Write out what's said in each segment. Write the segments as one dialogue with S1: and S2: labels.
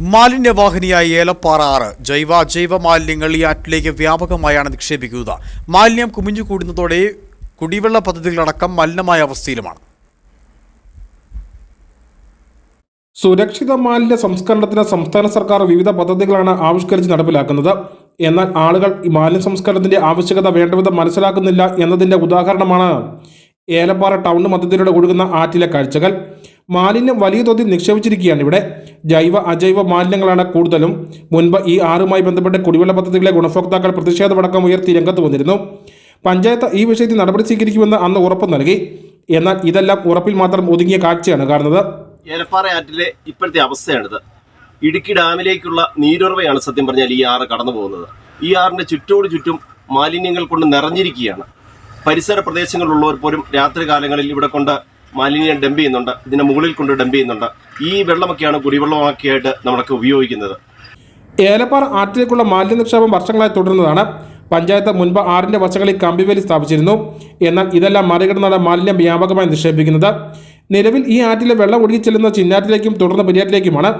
S1: മാലിന്യവാഹിനിയായ ഏലപ്പാറ ആറ്. ജൈവ അജൈവ മാലിന്യങ്ങൾ ഈ ആറ്റിലേക്ക് വ്യാപകമായാണ് നിക്ഷേപിക്കുക മാലിന്യം കുമിഞ്ഞു കൂടുന്നതോടെ കുടിവെള്ള പദ്ധതികളടക്കം മലിനമായ അവസ്ഥയിലുമാണ്.
S2: സുരക്ഷിത മാലിന്യ സംസ്കരണത്തിന് സംസ്ഥാന സർക്കാർ വിവിധ പദ്ധതികളാണ് ആവിഷ്കരിച്ച് നടപ്പിലാക്കുന്നത്. എന്നാൽ ആളുകൾ ഈ മാലിന്യ സംസ്കരണത്തിന്റെ ആവശ്യകത വേണ്ടവിധം മനസ്സിലാക്കുന്നില്ല എന്നതിന്റെ ഉദാഹരണമാണ് ഏലപ്പാറ ടൗൺ മധ്യത്തിലൂടെ ഒഴുകുന്ന ആറ്റിലെ കാഴ്ചകൾ. മാലിന്യം വലിയ തോതിൽ നിക്ഷേപിച്ചിരിക്കുകയാണ് ഇവിടെ. ജൈവ അജൈവ മാലിന്യങ്ങളാണ് കൂടുതലും. മുൻപ് ഈ ആറുമായി ബന്ധപ്പെട്ട് കുടിവെള്ള പദ്ധതികളെ ഗുണഭോക്താക്കൾ പ്രതിഷേധമടക്കം ഉയർത്തി രംഗത്ത് വന്നിരുന്നു. പഞ്ചായത്ത് ഈ വിഷയത്തിൽ നടപടി സ്വീകരിക്കുമെന്ന് അന്ന് ഉറപ്പ് നൽകി. എന്നാൽ ഇതെല്ലാം ഉറപ്പിൽ മാത്രം ഒതുങ്ങിയ കാഴ്ചയാണ് കാണുന്നത്.
S3: ഏലപ്പാറ ആറ്റിലെ ഇപ്പോഴത്തെ അവസ്ഥയാണിത്. ഇടുക്കി ഡാമിലേക്കുള്ള നീരുറവയാണ് സത്യം പറഞ്ഞാൽ ഈ ആറ് കടന്നു പോകുന്നത് ഈ ആറിന്റെ ചുറ്റോട് ചുറ്റും മാലിന്യങ്ങൾ കൊണ്ട് നിറഞ്ഞിരിക്കുകയാണ്. പരിസര പ്രദേശങ്ങളിലുള്ളവർ പോലും രാത്രികാലങ്ങളിൽ ഇവിടെ കൊണ്ട് മാലിന്യം ഡംപ് ചെയ്യുന്നുണ്ട്. ഇതിന്റെ മുകളിൽ കൊണ്ട് ഡംപ് ചെയ്യുന്നുണ്ട്. ഈ വെള്ളമൊക്കെയാണ് കുടിവെള്ളമാക്കിയായിട്ട് നമ്മളൊക്കെ ഉപയോഗിക്കുന്നത്.
S2: ഏലപ്പാറ ആറ്റിലേക്കുള്ള മാലിന്യ നിക്ഷേപം വർഷങ്ങളായി തുടരുന്നതാണ്. പഞ്ചായത്ത് മുൻപ് ആറിന്റെ വശങ്ങളിൽ കമ്പിവേലി സ്ഥാപിച്ചിരുന്നു. എന്നാൽ ഇതെല്ലാം മറികടന്നാണ് മാലിന്യം വ്യാപകമായി നിക്ഷേപിക്കുന്നത്. നിലവിൽ ഈ ആറ്റിലെ വെള്ളം ഒഴുകി ചെല്ലുന്ന ചിന്നാറ്റിലേക്കും തുടർന്ന് പെരിയാറ്റിലേക്കുമാണ്.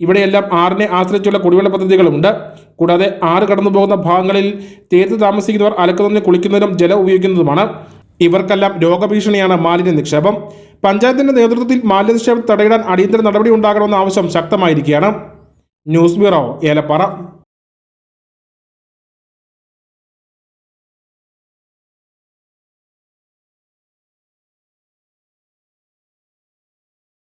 S2: ഇവിടെയെല്ലാം ആറിനെ ആശ്രയിച്ചുള്ള കുടിവെള്ള പദ്ധതികളുണ്ട്. കൂടാതെ ആറ് കടന്നു പോകുന്ന ഭാഗങ്ങളിൽ തീർത്ത് താമസിക്കുന്നവർ അലക്കുന്നതിന് കുളിക്കുന്നതിനും ജലം ഉപയോഗിക്കുന്നതുമാണ്. ഇവർക്കെല്ലാം രോഗഭീഷണിയാണ് മാലിന്യ നിക്ഷേപം. പഞ്ചായത്തിന്റെ നേതൃത്വത്തിൽ മാലിന്യ നിക്ഷേപം തടയിടാൻ അടിയന്തര നടപടി ഉണ്ടാകണമെന്ന ആവശ്യം ശക്തമായിരിക്കുകയാണ്. News bureau Elappara.